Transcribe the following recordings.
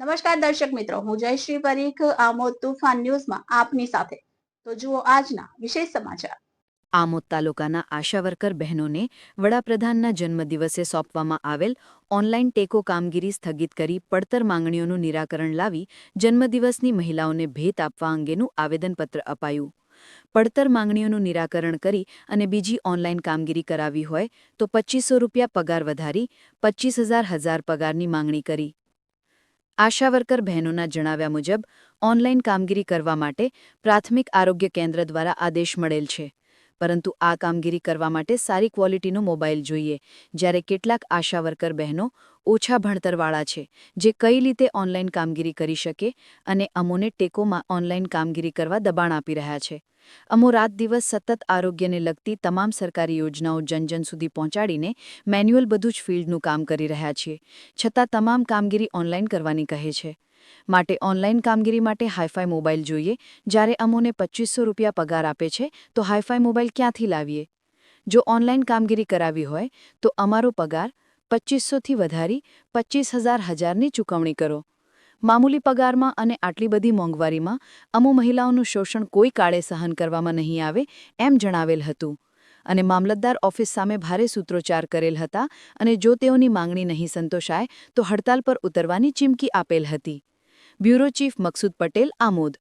નમસ્કાર દર્શક મિત્રો, હું જયશ્રી પરીખ, આમોદ તુફાન ન્યૂઝમાં આપની સાથે. તો જુઓ આજના વિશેષ સમાચાર. આમોદ તાલુકાના આશા બહેનોને વડાપ્રધાનના જન્મદિવસે સોંપવામાં આવેલ ઓનલાઈન ટેકો કામગીરી સ્થગિત કરી પડતર માંગણીઓનું નિરાકરણ લાવી જન્મદિવસની મહિલાઓને ભેટ આપવા અંગેનું આવેદનપત્ર અપાયું. પડતર માંગણીઓનું નિરાકરણ કરી અને બીજી ઓનલાઈન કામગીરી કરાવી હોય તો પચીસો રૂપિયા પગાર વધારી પચીસ હજાર હજાર પગારની માંગણી કરી. આશા વર્કર બહેનોના જણાવ્યા મુજબ, ઓનલાઈન કામગીરી કરવા માટે પ્રાથમિક આરોગ્ય કેન્દ્ર દ્વારા આદેશ મળેલ છે. પરંતુ આ કામગીરી કરવા માટે સારી ક્વોલિટીનો મોબાઈલ જોઈએ, જ્યારે કેટલાક આશા વર્કર બહેનો ઓછા ભણતરવાળા છે, જે કઈ રીતે ઓનલાઈન કામગીરી કરી શકે અને અમોને ટેકોમાં ઓનલાઈન કામગીરી કરવા દબાણ આપી રહ્યા છે. અમો રાત દિવસ સતત આરોગ્યને લગતી તમામ સરકારી યોજનાઓ જનજન સુધી પહોંચાડીને મેન્યુઅલ બધું જ ફિલ્ડનું કામ કરી રહ્યા છીએ, છતાં તમામ કામગીરી ઓનલાઈન કરવાની કહે છે. માટે ઓનલાઈન કામગીરી માટે હાઈફાઈ મોબાઈલ જોઈએ. જ્યારે અમોને પચીસો રૂપિયા પગાર આપે છે, તો હાઈફાઈ મોબાઈલ ક્યાંથી લાવીએ? જો ઓનલાઈન કામગીરી કરાવી હોય, તો અમારો પગાર પચીસોથી વધારી પચીસ હજાર હજારની ચૂકવણી કરો. મામૂલી પગારમાં અને આટલી બધી મોંઘવારીમાં અમુ મહિલાઓનું શોષણ કોઈ કાળે સહન કરવામાં નહીં આવે, એમ જણાવેલ હતું. અને મામલતદાર ઓફિસ સામે ભારે સૂત્રોચ્ચાર કરેલ હતા અને જો તેઓની માંગણી નહીં સંતોષાય, તો હડતાલ પર ઉતરવાની ચીમકી આપેલ હતી. Bureau chief Maqsood Patel, Amod.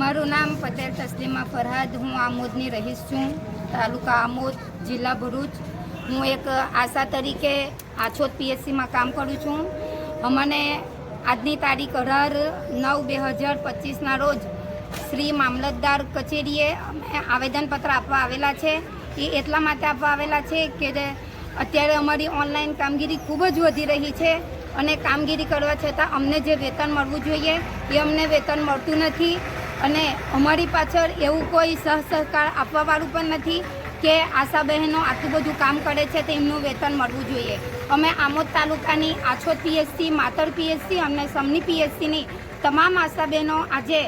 મારું નામ પટેલ તસ્લીમા ફરહાદ. હું આમોદની રહીશ છું. તાલુકા આમોદ, જિલ્લા ભરૂચ. હું એક આશા તરીકે આછોદ પીએચસીમાં કામ કરું છું. અમને આજની તારીખ અઢાર નવ બે હજાર પચીસના રોજ શ્રી મામલતદાર કચેરીએ અમે આવેદનપત્ર આપવા આવેલા છે. એ એટલા માટે આપવા આવેલા છે કે અત્યારે અમારી ઓનલાઈન કામગીરી ખૂબ જ વધી રહી છે. અને કામગીરી કરવા છતાં અમને જે વેતન મળવું જોઈએ એ અમને વેતન મળતું નથી. અને અમારી પાછળ એવું કોઈ સહ સહકાર આપવાવાળું પણ નથી કે આશા બહેનો આટલું બધું કામ કરે છે તો એમનું વેતન મળવું જોઈએ. અમે આમોદ તાલુકાની આછોદ પીએચસી માતર પીએચસી અને સમની પીએચસીની તમામ આશા બહેનો આજે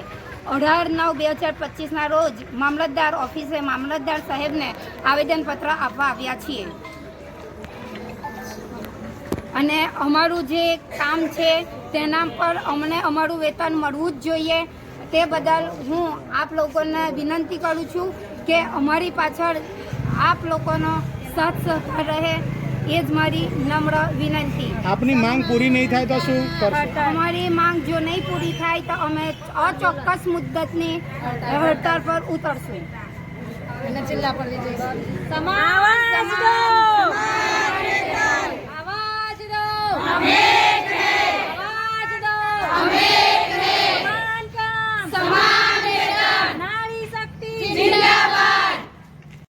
અઢાર નવ બે હજાર પચીસના રોજ મામલતદાર ઓફિસે મામલતદાર સાહેબને આવેદનપત્ર આપવા આવ્યા છીએ. અને અમારું જે કામ છે તેના પર અમને અમારું વેતન મળવું જ જોઈએ. તે બદલ હું આપ લોકોને વિનંતી કરું છું કે અમારી પાછળ આપ લોકોનો સાથ સહકાર રહે. એ જ મારી નમ્ર વિનંતી. આપની માંગ પૂરી નહીં થાય તો શું અમારી માંગ જો નહીં પૂરી થાય તો અમે અચોક્કસ મુદ્દતની હડતાળ પર ઉતરશું. અને જિલ્લા પર લઈ જઈશું સમાજ